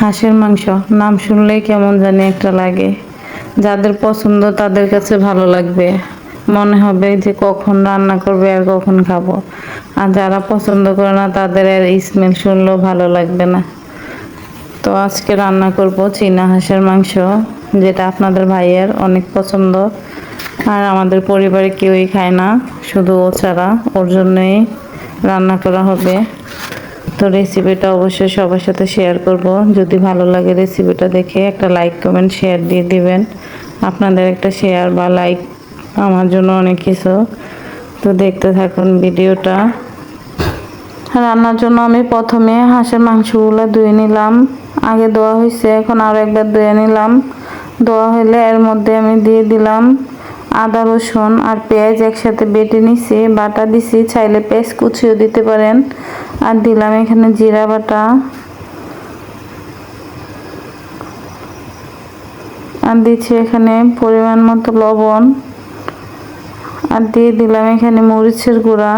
হাঁসের মাংস। নাম শুনলেই কেমন জানি একটা লাগে। যাদের পছন্দ তাদের কাছে ভালো লাগবে। মনে হবে যে কখন রান্না করবে আর কখন খাব। আর যারা পছন্দ করে না তাদের আর স্মেল শুনলেও ভালো লাগবে না। তো আজকে রান্না করব চীনা হাঁসের মাংস, যেটা আপনাদের ভাইয়ের অনেক পছন্দ। আর আমাদের পরিবারে কেউই খায় না, শুধু ও ছাড়া। ওর জন্যই রান্না করা হবে। তো রেসিপিটা অবশ্যই সবার সাথে শেয়ার করব। যদি ভালো লাগে রেসিপিটা দেখে একটা লাইক কমেন্ট শেয়ার দিয়ে দিবেন। আপনাদের একটা শেয়ার বা লাইক আমার জন্য অনেক কিছু। তো দেখতে থাকুন ভিডিওটা। রান্নার জন্য আমি প্রথমে হাঁসের মাংসগুলো ধুয়ে নিলাম। আগে ধোয়া হয়েছে, এখন আরও একবার ধুয়ে নিলাম। ধোয়া হলে এর মধ্যে আমি দিয়ে দিলাম আদা, রসুন আর পেঁয়াজ একসাথে বেটে নিছি, বাটা দিছি, চাইলে পেঁয়াজ কুচিও দিতে পারেন। আর দিলাম এখানে জিরা বাটা। আর দিচ্ছি এখানে পরিমাণ মতো লবণ। আর দিয়ে দিলাম এখানে মরিচের গুঁড়া।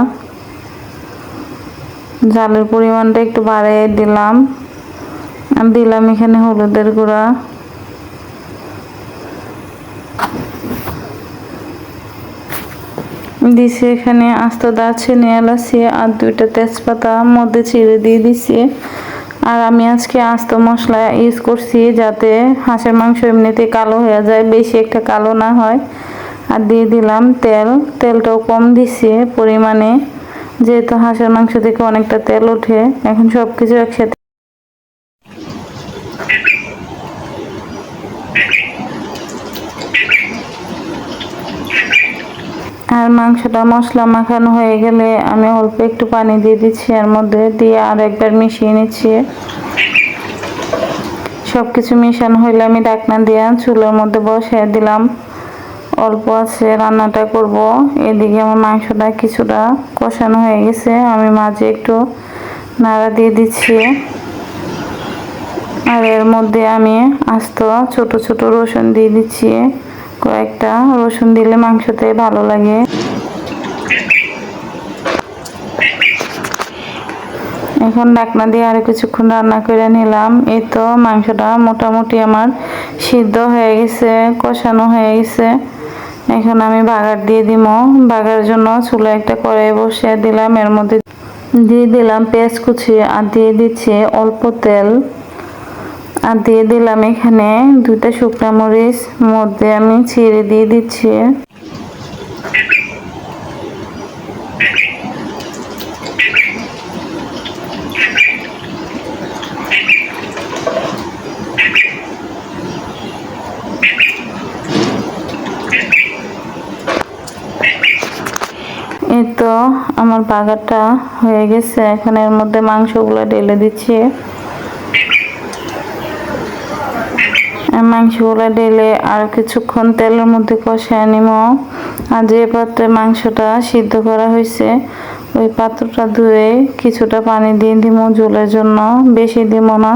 জালের পরিমাণটা একটু বাড়িয়ে দিলাম। আর দিলাম এখানে হলুদের গুঁড়া। দিছি এখানে আস্ত দারচিনি এলাচি আর দুইটা তেজপাতা মধ্যে ছিঁড়ে দিয়ে দিছি। আর আমি আজকে আস্ত মশলা ইউজ করছি যাতে হাঁসের মাংস এমনিতে কালো হয়ে যায়, বেশি একটা কালো না হয়। আর দিয়ে দিলাম তেল, তেলটাও কম দিছি পরিমাণে। যেহেতু হাঁসের মাংস থেকে অনেকটা তেল ওঠে, এখন সব কিছু একসাথে আর মাংসটা মশলা মাখানো হয়ে গেলে আমি অল্প একটু পানি দিয়ে দিচ্ছি, এর মধ্যে দিয়ে আর একবার মিশিয়ে নিচ্ছি। সব কিছু মিশানো হইলে আমি ডাকনা দিয়ে চুলার মধ্যে বসিয়ে দিলাম। অল্প আছে, রান্নাটা করব। এদিকে আমার মাংসটা কিছুটা কষানো হয়ে গেছে, আমি মাঝে একটু নাড়া দিয়ে দিচ্ছি। আর এর মধ্যে আমি আস্ত ছোট ছোট রসুন দিয়ে দিচ্ছি। কয়েকটা রসুন দিলে মাংসতে ভালো লাগে। এখন ডাকনা দিয়ে আরও কিছুক্ষণ রান্না করে নিলাম। এই তো মাংসটা মোটামুটি আমার সিদ্ধ হয়ে গেছে, কষানো হয়ে গেছে। এখন আমি বাগার দিয়ে দিব। বাগার জন্য চুলা একটা কড়াই বসিয়ে দিলাম। এর মধ্যে দিয়ে দিলাম পেঁয়াজ কুচি আর দিয়ে দিচ্ছি অল্প তেল। আর দিয়ে দিলাম এখানে দুইটা শুকনো মরিচ মধ্যে আমি ছিঁড়ে দিয়ে দিচ্ছি। এই তো আমার বাগারটা হয়ে গেছে। এখন এর মধ্যে মাংসগুলো ঢেলে দিচ্ছি। মাংসগুলো ঢেলে আর কিছুক্ষণ তেলের মধ্যে কষায় নিব। আর যে পাত্রে মাংসটা সিদ্ধ করা হয়েছে, ওই পাত্রটা ধুয়ে কিছুটা পানি দিয়ে দিব ঝোলের জন্য। বেশি দিব না।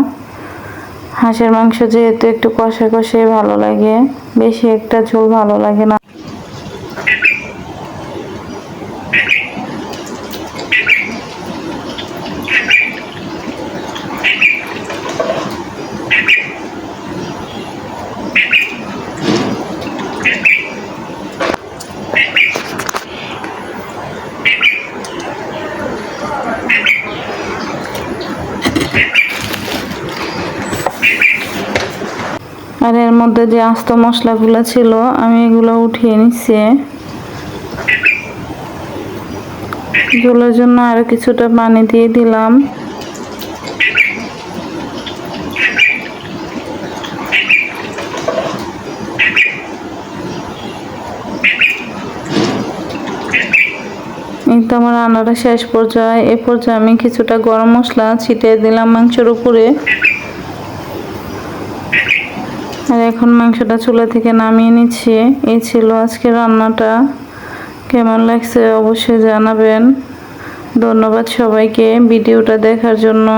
হাঁসের মাংস যেহেতু একটু কষা কষে ভালো লাগে, বেশি একটা ঝোল ভালো লাগে না। আর এর মধ্যে যে আস্ত মশলাগুলো ছিল, আমি এগুলো উঠিয়ে নিচ্ছি। ঝোলের জন্য আরও কিছুটা পানি দিয়ে দিলাম। এই তো আমার রান্নাটা শেষ পর্যায়ে। এ পর্যায়ে আমি কিছুটা গরম মশলা ছিটিয়ে দিলাম মাংসের উপরে। আর এখন মাংসটা চুলা থেকে নামিয়ে নিচ্ছি। এই ছিল আজকে রান্নাটা। কেমন লাগছে অবশ্যই জানাবেন। ধন্যবাদ সবাইকে ভিডিওটা দেখার জন্য।